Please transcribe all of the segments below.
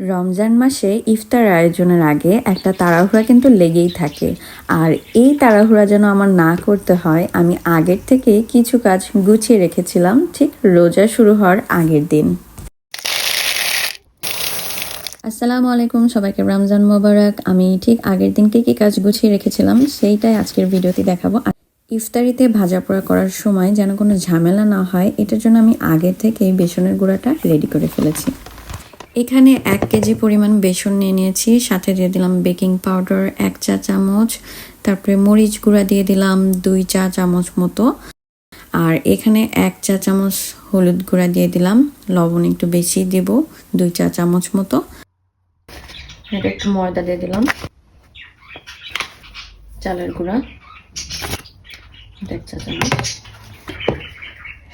রমজান মাসে ইফতার আয়োজনের আগে একটা তাড়াহুড়া কিন্তু লেগেই থাকে। আর এই তাড়াহুড়া যেন আমার না করতে হয়, আমি আগের থেকে কিছু কাজ গুছিয়ে রেখেছিলাম, ঠিক রোজা শুরু হওয়ার আগের দিন। আসসালামু আলাইকুম, সবাইকে রমজান মোবারক। আমি ঠিক আগের দিন কি কাজ গুছিয়ে রেখেছিলাম, সেইটাই আজকের ভিডিওতে দেখাবো। ইফতারিতে ভাজা পোড়া করার সময় যেন কোনো ঝামেলা না হয়, এটার জন্য আমি আগের থেকেই বেসনের গুঁড়াটা রেডি করে ফেলেছি। এখানে এক কেজি পরিমাণ বেসন নিয়ে নিয়েছি, সাথে দিয়ে দিলাম বেকিং পাউডার, এক চা চামচ, তারপরে মরিচ গুঁড়া দিয়ে দিলাম দুই চা চামচ মতো। আর এখানে এক চা চামচ হলুদ গুঁড়া দিয়ে দিলাম, লবণ একটু বেশি দেব, দুই চা চামচ মতো। একটু ময়দা দিয়ে দিলাম, চালের গুঁড়া, এক চা চামচ।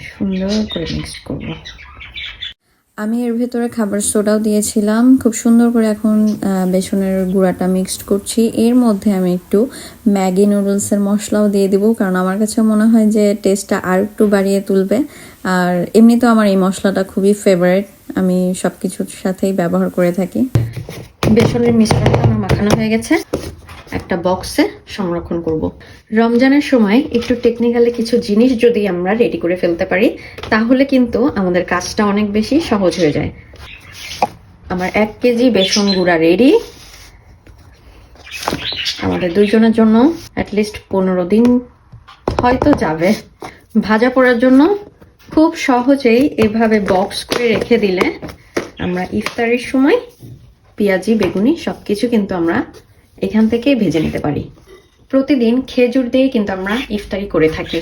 সুন্দর করে মিক্স করব। আমি এর ভেতরে খাবার সোডাও দিয়েছিলাম। খুব সুন্দর করে এখন বেসনের গুঁড়াটা মিক্সড করছি। এর মধ্যে আমি একটু ম্যাগি নুডলসের মশলাও দিয়ে দিব, কারণ আমার কাছে মনে হয় যে টেস্টটা আর একটু বাড়িয়ে তুলবে। আর এমনিতেও আমার এই মশলাটা খুবই ফেভারিট আমি সব কিছুর সাথেই ব্যবহার করে থাকি। বেসনের মিশ্রণটা আমার মাখানো হয়ে গেছে। একটা বক্সে সংরক্ষণ করব। রমজানের সময় একটু টেকনিক্যালি কিছু জিনিস যদি আমরা রেডি করে ফেলতে পারি, তাহলে কিন্তু আমাদের কাজটা অনেক বেশি সহজ হয়ে যায়। আমার এক কেজি বেসন গুঁড়া রেডি আমাদের দুইজনের জন্য অ্যাটলিস্ট পনেরো দিন হয়তো যাবে। ভাজা পড়ার জন্য খুব সহজেই এভাবে বক্স করে রেখে দিলে আমরা ইফতারের সময় পেঁয়াজি, বেগুনি সবকিছু কিন্তু আমরা এখান থেকেই ভেজে নিতে পারি। প্রতিদিন খেজুর দিয়ে কিন্তু আমরা ইফতারি করে থাকি।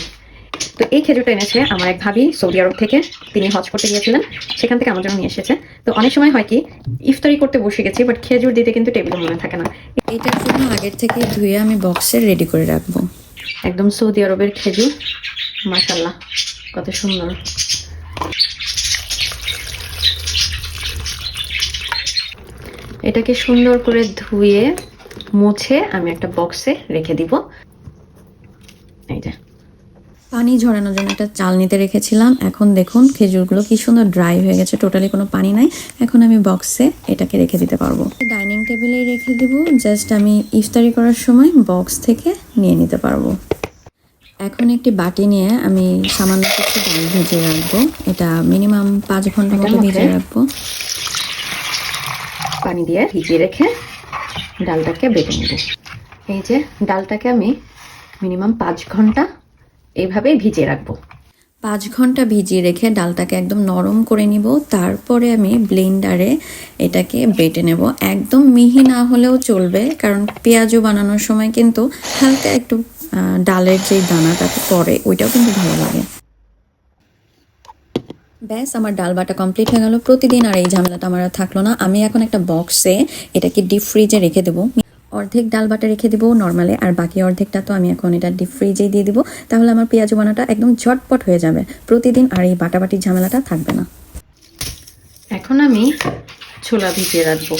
তো এই খেজুরটা এনেছে আমার এক ভাবি সৌদি আরব থেকে। তিনি হজ করতে গিয়েছিলেন সেখান থেকে আমার জন্য নিয়ে এসেছে। তো অনেক সময় হয় কি ইফতারি করতে বসে গেছি বাট খেজুর দিতে কিন্তু টেবিলে মনে থাকে না। এটার জন্য আগের থেকে ধুয়ে আমি বক্সে রেডি করে রাখব। একদম সৌদি আরবের খেজুর মাশাল্লাহ কত সুন্দর। এটাকে সুন্দর করে ধুয়ে মুছে আমি একটা বক্সে রেখে দিব। এই যে। পানি ঝরানোর জন্য একটা চালনিতে রেখেছিলাম। এখন দেখুন খেজুরগুলো কি সুন্দর ড্রাই হয়ে গেছে টোটালি কোনো পানি নাই। এখন আমি বক্সে এটাকে রেখে দিতে পারব। ডাইনিং টেবিলে রেখে দিব। জাস্ট আমি ইফতারি করার সময় বক্স থেকে নিয়ে নিতে পারব। এখন একটি বাটি নিয়ে আমি সামান্য কিছু ডাল ভিজিয়ে রাখব। এটা মিনিমাম পাঁচ ঘণ্টা মতো ভিজিয়ে রাখব। পানি দিয়ে ভিজিয়ে রেখে ডালটাকে বেটে নেব। এই যে ডালটাকে আমি মিনিমাম পাঁচ ঘণ্টা এইভাবেই ভিজিয়ে রাখব। পাঁচ ঘণ্টা ভিজিয়ে রেখে ডালটাকে একদম নরম করে নিব, তারপরে আমি ব্লেন্ডারে এটাকে বেটে নেব। একদম মিহি না হলেও চলবে, কারণ পেঁয়াজও বানানোর সময় কিন্তু হালকা একটু ডালের যে দানাটা পড়ে, ওইটাও কিন্তু ভালো লাগে। ব্যাস, আমার ডাল বাটা কমপ্লিট হয়ে গেল। প্রতিদিন আর এই ঝামেলাটা আমার থাকল না। আমি এখন একটা বক্সে এটাকে ডিপ ফ্রিজে রেখে দেবো। অর্ধেক ডাল বাটা রেখে দেবো নর্মালে আর বাকি অর্ধেকটা তো আমি এখন এটা ডিপ ফ্রিজেই দিয়ে দিব। তাহলে আমার পেঁয়াজ বানাটা একদম ঝটপট হয়ে যাবে। প্রতিদিন আর এই বাটাবাটির ঝামেলাটা থাকবে না। এখন আমি ছোলা ভিজিয়ে রাখব।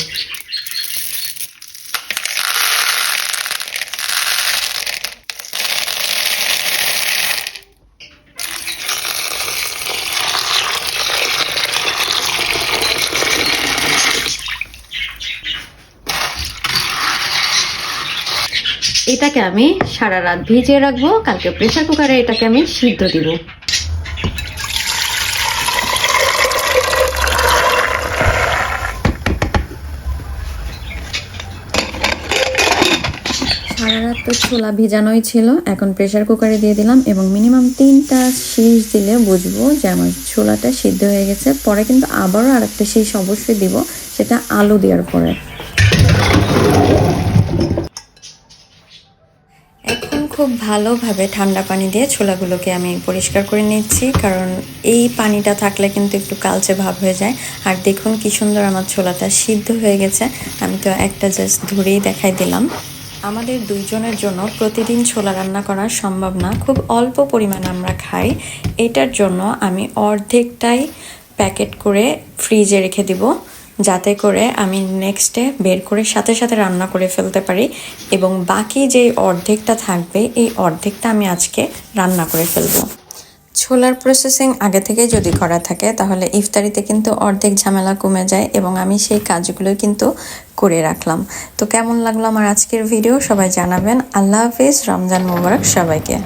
এটাকে আমি সারা রাত ভিজিয়ে রাখব, কালকে প্রেসার কুকারে এটাকে আমি সিদ্ধ দিব। সারা রাত তো ছোলা ভিজানোই ছিল, এখন প্রেসার কুকারে দিয়ে দিলাম এবং মিনিমাম তিনটা শীষ দিলে বুঝব যে আমার ছোলাটা সিদ্ধ হয়ে গেছে। পরে কিন্তু আবারও আরেকটা শীষ অবশ্যই দিব, সেটা আলু দেওয়ার পরে। খুব ভালোভাবে ঠান্ডা পানি দিয়ে ছোলাগুলোকে আমি পরিষ্কার করে নিচ্ছি, কারণ এই পানিটা থাকলে কিন্তু একটু কালচে ভাব হয়ে যায়। আর দেখুন কি সুন্দর আমার ছোলাটা সিদ্ধ হয়ে গেছে। আমি তো একটা জাস্ট ধরেই দেখাই দিলাম। আমাদের দুইজনের জন্য প্রতিদিন ছোলা রান্না করা সম্ভব না। খুব অল্প পরিমাণে আমরা খাই। এটার জন্য আমি অর্ধেকটাই প্যাকেট করে ফ্রিজে রেখে দিব। যাতে করে আমি নেক্সট বের করে সাথে সাথে রান্না করে ফেলতে পারি এবং বাকি যে অর্ধেকটা থাকবে, এই অর্ধেকটা আমি আজকে রান্না করে ফেলব। ছোলার প্রসেসিং আগে থেকেই যদি করা থাকে, তাহলে ইফতারিতে কিন্তু অর্ধেক ঝামেলা কমে যায় এবং আমি সেই কাজগুলোই কিন্তু করে রাখলাম। তো কেমন লাগল আমার আজকের ভিডিও সবাই জানাবেন। আল্লাহ হাফিজ। রমজান মোবারক সবাইকে।